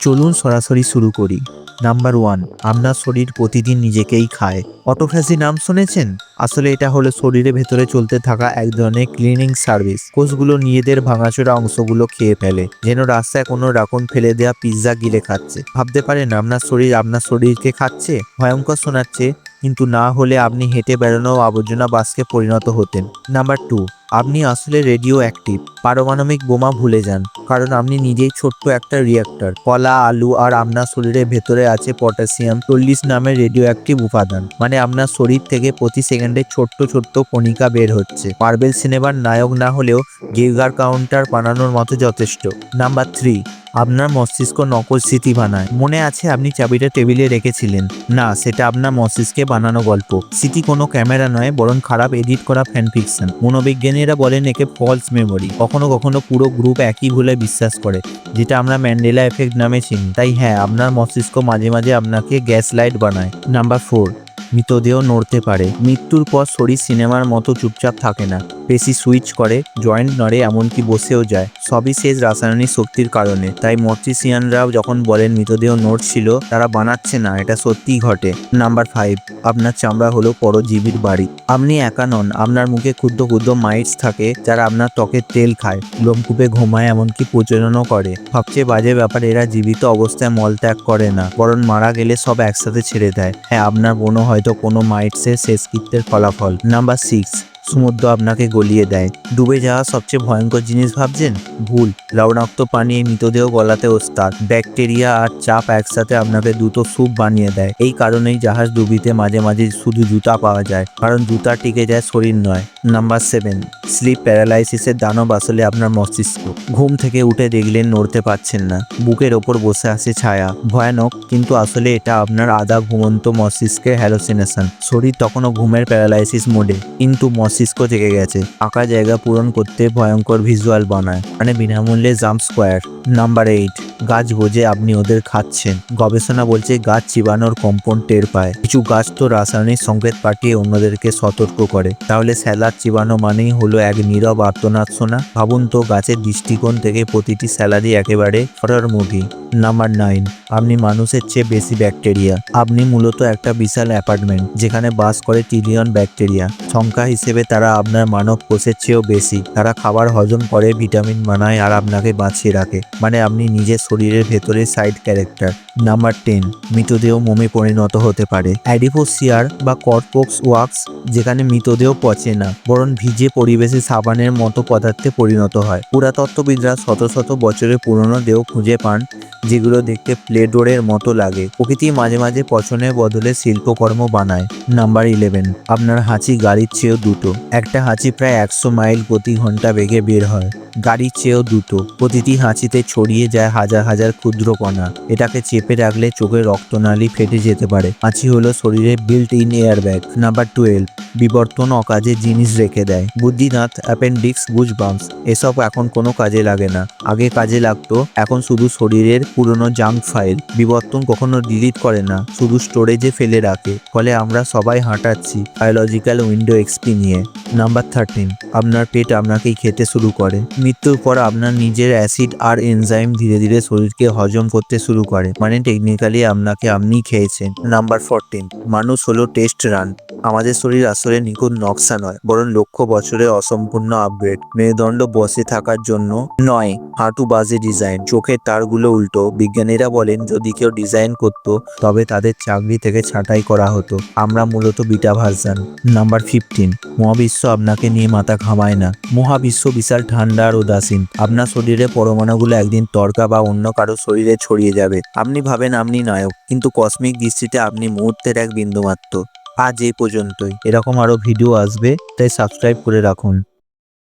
চলুন সরাসরি শুরু করি। নাম্বার ওয়ান, আপনার শরীর প্রতিদিন নিজেকেই খায়। অটোফ্যাসি নাম শুনেছেন? আসলে এটা হলো শরীরের ভেতরে চলতে থাকা এক ধরনের ক্লিনিং সার্ভিস কোষগুলো নিজেদের ভাঙাচোরা অংশগুলো খেয়ে ফেলে, যেন রাস্তায় কোনো রাকুন ফেলে দেওয়া পিৎজা গিলে খাচ্ছে। ভাবতে পারেন, আপনার শরীর আপনার শরীরকে খাচ্ছে? ভয়ঙ্কর শোনাচ্ছে, কিন্তু না হলে আপনি হেঁটে বেড়ানো আবর্জনা বাসকে পরিণত হতেন। নাম্বার টু আপনি আসলে রেডিও অ্যাক্টিভ, পারমাণবিক বোমা ভুলে যান, কারণ আপনি নিজেই ছোট্ট একটা রিয়াক্টর কলা, আলু আর আপনার শরীরের ভেতরে আছে পটাশিয়াম চল্লিশ নামের রেডিও অ্যাক্টিভ উপাদান মানে আপনার শরীর থেকে প্রতি সেকেন্ডে ছোট্ট ছোট্ট কণিকা বের হচ্ছে। মার্বেল সিনেমার নায়ক না হলেও গেগার কাউন্টার বানানোর মতো যথেষ্ট। নাম্বার থ্রি আপনার মস্তিষ্ক নকল স্মৃতি বানায়। মনে আছে আপনি চাবিটা টেবিলে রেখেছিলেন। না, সেটা আপনার মস্তিষ্কে বানানো গল্প। স্মৃতি কোনো ক্যামেরা নয়, বরং খারাপ এডিট করা ফ্যান ফিকশন মনোবিজ্ঞানীরা বলেন একে ফলস মেমোরি কখনো কখনো পুরো গ্রুপ একই ভুলে বিশ্বাস করে, যেটা আমরা ম্যান্ডেলা এফেক্ট নামে চিনি। তাই হ্যাঁ আপনার মস্তিষ্ক মাঝে মাঝে আপনাকে গ্যাস লাইট বানায়। নাম্বার ফোর মৃতদেহ নড়তে পারে। মৃত্যুর পর শরীর সিনেমার মতো চুপচাপ থাকে না। পেশি সুইচ করে, জয়েন্ট নড়ে এমনকি বসেও যায়। সবই শেষ রাসায়নিক শক্তির কারণে। তাই মর্টিসিয়ানরাও যখন বলেন মৃতদেহ নড়ছিল, তারা বানাচ্ছে না, এটা সত্যিই ঘটে। নাম্বার ফাইভ, আপনার চামড়া হলো পরজীবীর বাড়ি। আপনি একা নন, আপনার মুখে ক্ষুদ্র ক্ষুদ্র মাইটস থাকে, যারা আপনার ত্বকের তেল খায়। লোমকূপে ঘুমায় এমনকি প্রচলনও করে। সবচেয়ে বাজে ব্যাপার, এরা জীবিত অবস্থায় মলত্যাগ করে না, বরং মারা গেলে সব একসাথে ছেড়ে দেয়। হ্যাঁ আপনার বোনও হয়তো কোনো মাইটসের শেষকৃত্যের ফলাফল। নাম্বার সিক্স সমুদ্র আপনাকে গলিয়ে দেয়। ডুবে যাওয়া সবচেয়ে ভয়ঙ্কর জিনিস ভাবছেন? ভুল। লবণাক্ত পানি, মৃতদেহ গলাতে ওস্তাদ। ব্যাকটেরিয়া আর চাপ একসাথে আপনাকে দুটো স্যুপ বানিয়ে দেয়। এই কারণেই জাহাজ ডুবিতে মাঝে মাঝে শুধু জুতা পাওয়া যায়, কারণ জুতা টিকে যায় শরীর নয়। Number seven. স্লিপ প্যারালাইসিসের দানব আসলে আপনার মস্তিষ্ক। ঘুম থেকে উঠে দেখলেন নড়তে পারছেন না। বুকের ওপর বসে আছে ছায়া। ভয়ানক, কিন্তু আসলে এটা আপনার আধা ঘুমন্ত মস্তিষ্কের হ্যালোসিনেশন শরীর তখনও ঘুমের প্যারালাইসিস মোডে কিন্তু মস্তিষ্ক থেকে গেছে। ফাঁকা জায়গা পূরণ করতে ভয়ঙ্কর ভিজুয়াল বানায় মানে বিনামূল্যে জাম্প স্কোয়ার। নাম্বার এইট, গাছ বোঝে আপনি ওদের খাচ্ছেন। গবেষণা বলছে গাছ চিবানোর কম্পন টের পায়। কিছু গাছ তো রাসায়নিক সংকেত পাঠিয়ে অন্যদেরকে সতর্ক করে। তাহলে স্যালাড চিবানো মানেই হলো এক নীরব আর্তনাদ শোনা। ভাবুন তো, গাছের দৃষ্টিকোণ থেকে প্রতিটি স্যালাডই একেবারে হরর মুভি। নাম্বার নাইন আপনি মানুষের চেয়ে বেশি ব্যাকটেরিয়া আপনি মূলত একটা বিশাল অ্যাপার্টমেন্ট যেখানে বাস করে ট্রিলিয়ন ব্যাকটেরিয়া সংখ্যা হিসেবে তারা আপনার মানব কোষের চেয়েও বেশি। তারা খাবার হজম করে ভিটামিন বানায় আর আপনাকে বাঁচিয়ে রাখে। মানে আপনি নিজের শরীরের ভেতরে সাইড ক্যারেক্টার নাম্বার টেন মৃতদেহ মোমে পরিণত হতে পারে। অ্যাডিপোসিয়ার বা কর্পোক্স ওয়াক্স যেখানে মৃতদেহ পচে না, বরং ভিজে পরিবেশে সাবানের মতো পদার্থে পরিণত হয়। পুরাতত্ত্ববিদরা শত শত বছরের পুরনো দেহ খুঁজে পান যেগুলো দেখতে প্লেডোরের মতো লাগে। প্রকৃতি মাঝে মাঝে পছনের বদলে শিল্পকর্ম বানায়। Number eleven. আপনার হাঁচি গাড়ির চেয়েও দুটো একটা হাঁচি প্রায় একশো মাইল প্রতি ঘণ্টা বেগে বের হয়। গাড়ির চেয়েও দুটো প্রতিটি হাঁচিতে ছড়িয়ে যায় হাজার হাজার ক্ষুদ্র কণা। এটাকে চেপে রাখলে চোখের রক্তনালী ফেটে যেতে পারে। হাঁচি হলো শরীরে built in airbag number twelve. বিবর্তন অকাজে জিনিস রেখে দেয়। বুদ্ধিনাথ অ্যাপেন্ডিক্স গুজ বাম্পস এসব এখন কোনো কাজে লাগে না। আগে কাজে লাগতো, এখন শুধু শরীরের পুরনো জাঙ্ক ফাইল বিবর্তন কখনো ডিলিট করে না, শুধু স্টোরেজে ফেলে রাখে। ফলে আমরা সবাই হাঁটাচ্ছি বায়োলজিক্যাল উইন্ডো এক্সপি নিয়ে। নাম্বার থার্টিন আপনার পেট আপনাকেই খেতে শুরু করে। মৃত্যুর পর আপনার নিজের অ্যাসিড আর এনজাইম ধীরে ধীরে শরীরকে হজম করতে শুরু করে। মানে টেকনিক্যালি আপনাকে আপনি খেয়েছেন। নাম্বার ফোরটিন মানুষ হলো টেস্ট রান আমাদের শরীর আসলে নিখুঁত নকশা নয়, বরং লক্ষ বছরের অসম্পূর্ণ আপগ্রেড মেরুদণ্ড বসে থাকার জন্য নয়। হাঁটু বাজে ডিজাইন চোখের তারগুলো উল্টো। বিজ্ঞানীরা বলেন, যদি কেউ ডিজাইন করত, তবে তাদের চাকরি থেকে ছাঁটাই করা হতো। আমরা মূলত বিটা ভার্সান নাম্বার ফিফটিন মহাবিশ্ব আপনাকে নিয়ে মাথা ঘামায় না। মহাবিশ্ব বিশাল ঠান্ডা আর উদাসীন। আপনার শরীরে পরমাণুগুলো একদিন তর্কা বা অন্য কারও শরীরে ছড়িয়ে যাবে। আপনি ভাবেন আপনি নায়ক, কিন্তু কসমিক দৃষ্টিতে আপনি মুহূর্তের এক বিন্দুমাত্র। আজ এই পর্যন্তই। এরকম আরও ভিডিও আসবে, তাই সাবস্ক্রাইব করে রাখুন।